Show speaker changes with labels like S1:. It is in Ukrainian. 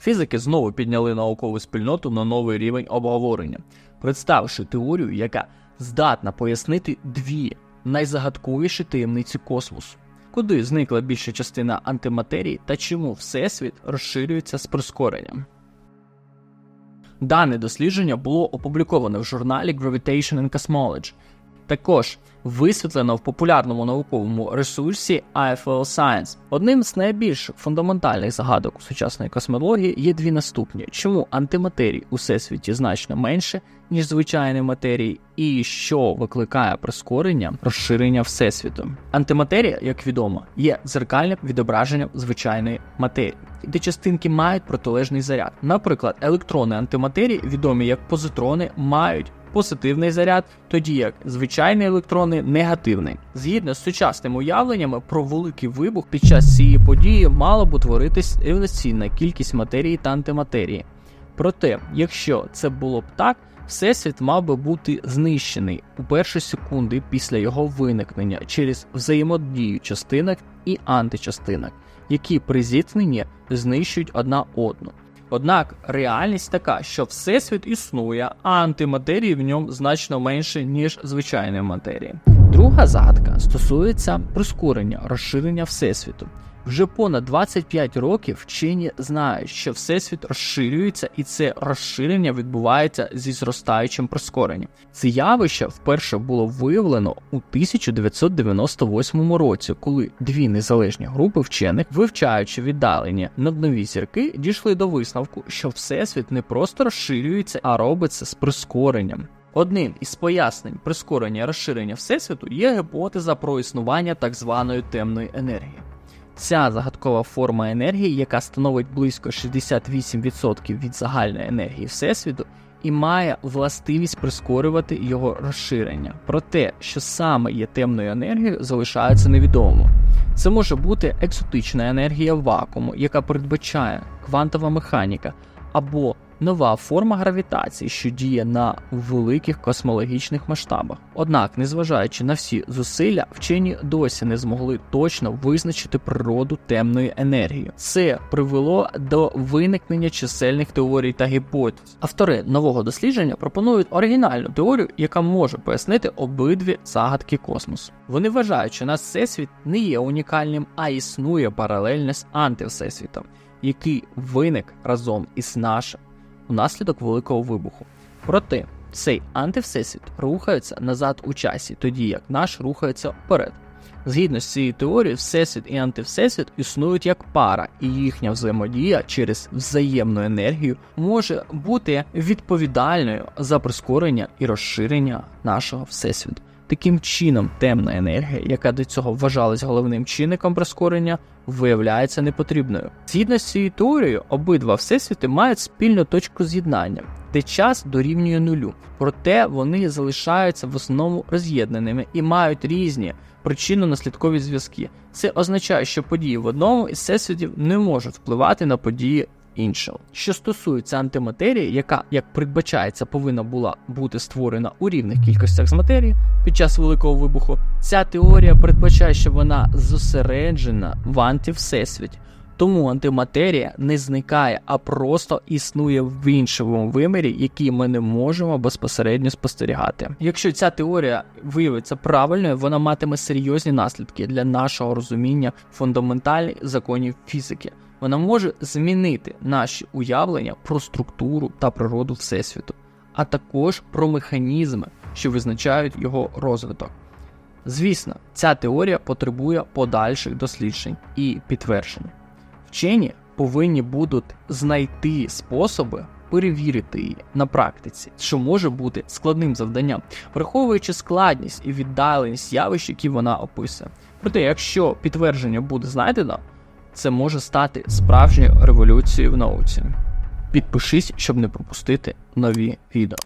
S1: Фізики знову підняли наукову спільноту на новий рівень обговорення, представивши теорію, яка здатна пояснити дві найзагадковіші таємниці космосу. Куди зникла більша частина антиматерії та чому Всесвіт розширюється з прискоренням? Дане дослідження було опубліковане в журналі Gravitation and Cosmology. Також висвітлено в популярному науковому ресурсі IFL Science. Одним з найбільш фундаментальних загадок у сучасної космології є дві наступні: чому антиматерії у всесвіті значно менше, ніж звичайної матерії, і що викликає прискорення розширення всесвіту. Антиматерія, як відомо, є дзеркальним відображенням звичайної матерії, де частинки мають протилежний заряд. Наприклад, електрони антиматерії, відомі як позитрони, мають позитивний заряд, тоді як звичайні електрони негативний. Згідно з сучасними уявленнями про великий вибух під час цієї події мала б утворитись рівноцінна кількість матерії та антиматерії. Проте, якщо це було б так, всесвіт мав би бути знищений у перші секунди після його виникнення через взаємодію частинок і античастинок, які при зіткненні знищують одна одну. Однак реальність така, що всесвіт існує, а антиматерії в ньому значно менше, ніж звичайної матерії. Друга загадка стосується прискорення розширення всесвіту. Вже понад 25 років вчені знають, що всесвіт розширюється, і це розширення відбувається зі зростаючим прискоренням. Це явище вперше було виявлено у 1998 році, коли дві незалежні групи вчених, вивчаючи віддалені над нові зірки, дійшли до висновку, що всесвіт не просто розширюється, а робиться з прискоренням. Одним із пояснень прискорення розширення всесвіту є гіпотеза про існування так званої темної енергії. Ця загадкова форма енергії, яка становить близько 68% від загальної енергії Всесвіту, і має властивість прискорювати його розширення. Про те, що саме є темною енергією, залишається невідомо. Це може бути екзотична енергія вакууму, яка передбачає квантова механіка, або нова форма гравітації, що діє на великих космологічних масштабах. Однак, незважаючи на всі зусилля, вчені досі не змогли точно визначити природу темної енергії. Це привело до виникнення чисельних теорій та гіпотез. Автори нового дослідження пропонують оригінальну теорію, яка може пояснити обидві загадки космосу. Вони вважають, що наш всесвіт не є унікальним, а існує паралельно з антивсесвітом, який виник разом із нашим унаслідок великого вибуху. Проте цей антивсесвіт рухається назад у часі, тоді як наш рухається вперед. Згідно з цією теорією, всесвіт і антивсесвіт існують як пара, і їхня взаємодія через взаємну енергію може бути відповідальною за прискорення і розширення нашого всесвіту. Таким чином, темна енергія, яка до цього вважалась головним чинником прискорення, виявляється непотрібною. Згідно з цією теорією, обидва всесвіти мають спільну точку з'єднання, де час дорівнює нулю, проте вони залишаються в основному роз'єднаними і мають різні причинно-наслідкові зв'язки. Це означає, що події в одному із всесвітів не можуть впливати на події іншого. Що стосується антиматерії, яка, як передбачається, повинна була бути створена у рівних кількостях з матерії під час великого вибуху, ця теорія передбачає, що вона зосереджена в антивсесвіті. Тому антиматерія не зникає, а просто існує в іншому вимірі, який ми не можемо безпосередньо спостерігати. Якщо ця теорія виявиться правильною, вона матиме серйозні наслідки для нашого розуміння фундаментальних законів фізики. Вона може змінити наші уявлення про структуру та природу Всесвіту, а також про механізми, що визначають його розвиток. Звісно, ця теорія потребує подальших досліджень і підтверджень. Вчені повинні будуть знайти способи перевірити її на практиці, що може бути складним завданням, враховуючи складність і віддаленість явищ, які вона описує. Проте, якщо підтвердження буде знайдено, це може стати справжньою революцією в науці. Підпишись, щоб не пропустити нові відео.